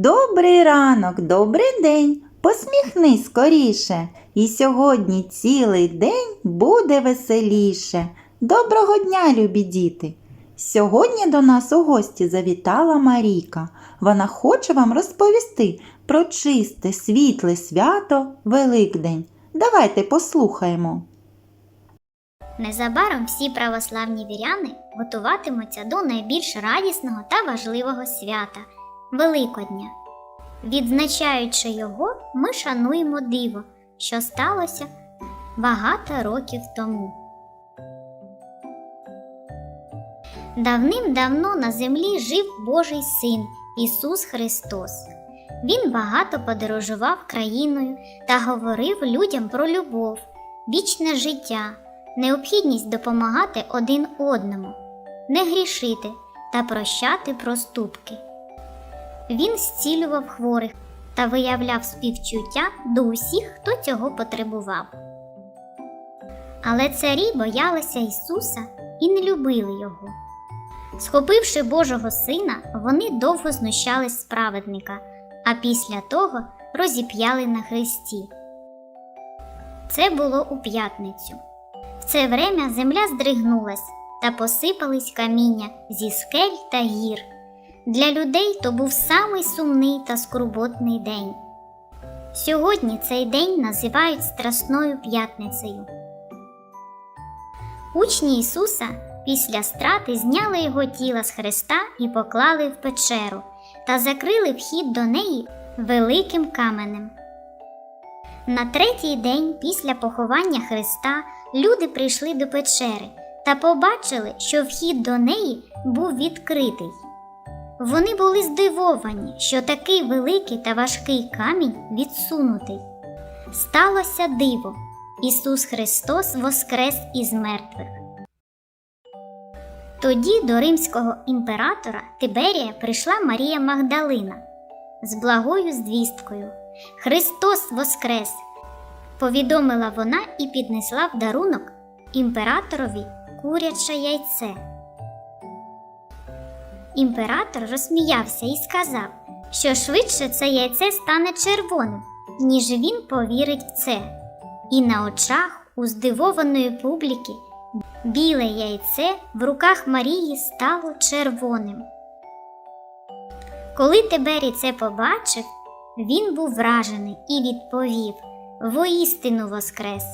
Добрий ранок, добрий день. Посміхнись скоріше, і сьогодні цілий день буде веселіше. Доброго дня, любі діти! Сьогодні до нас у гості завітала Марійка. Вона хоче вам розповісти про чисте, світле свято Великдень. Давайте послухаємо. Незабаром всі православні віряни готуватимуться до найбільш радісного та важливого свята Великодня. Відзначаючи його, ми шануємо диво, що сталося багато років тому. Давним-давно на землі жив Божий син Ісус Христос. Він багато подорожував країною та говорив людям про любов, вічне життя, необхідність допомагати один одному, не грішити та прощати проступки. Він зцілював хворих та виявляв співчуття до усіх, хто цього потребував. Але царі боялися Ісуса і не любили його. Схопивши Божого сина, вони довго знущались праведника, а після того розіп'яли на хресті. Це було у п'ятницю. В це время земля здригнулась та посипались каміння зі скель та гір. Для людей то був самий сумний та скорботний день. Сьогодні цей день називають Страсною п'ятницею. Учні Ісуса після страти зняли його тіло з хреста і поклали в печеру та закрили вхід до неї великим каменем. На третій день після поховання Христа люди прийшли до печери та побачили, що вхід до неї був відкритий. Вони були здивовані, що такий великий та важкий камінь відсунутий. Сталося диво. Ісус Христос воскрес із мертвих. Тоді до римського імператора Тиберія прийшла Марія Магдалина з благою звісткою. Христос воскрес! Повідомила вона і піднесла в дарунок імператорові куряче яйце. Імператор розсміявся і сказав, що швидше це яйце стане червоним, ніж він повірить в це. І на очах у здивованої публіки біле яйце в руках Марії стало червоним. Коли Тиберій це побачив, він був вражений і відповів воістину воскрес.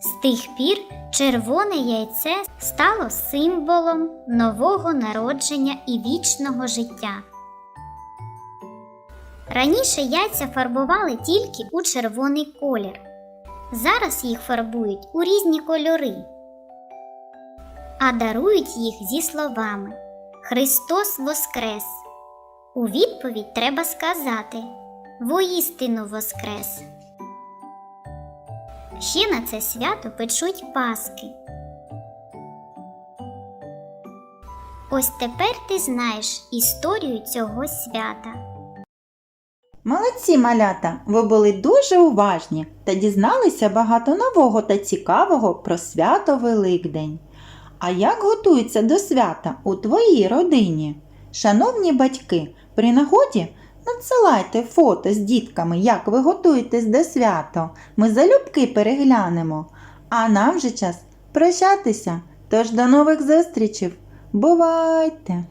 З тих пір червоне яйце стало символом нового народження і вічного життя. Раніше яйця фарбували тільки у червоний колір. Зараз їх фарбують у різні кольори, а дарують їх зі словами Христос Воскрес. У відповідь треба сказати Воістину Воскрес. Ще на це свято печуть паски. Ось тепер ти знаєш історію цього свята. Молодці малята! Ви були дуже уважні та дізналися багато нового та цікавого про свято Великдень. А як готуються до свята у твоїй родині? Шановні батьки, при нагоді надсилайте фото з дітками, як ви готуєтесь до свято. Ми залюбки переглянемо. А нам же час прощатися. Тож до нових зустрічей. Бувайте!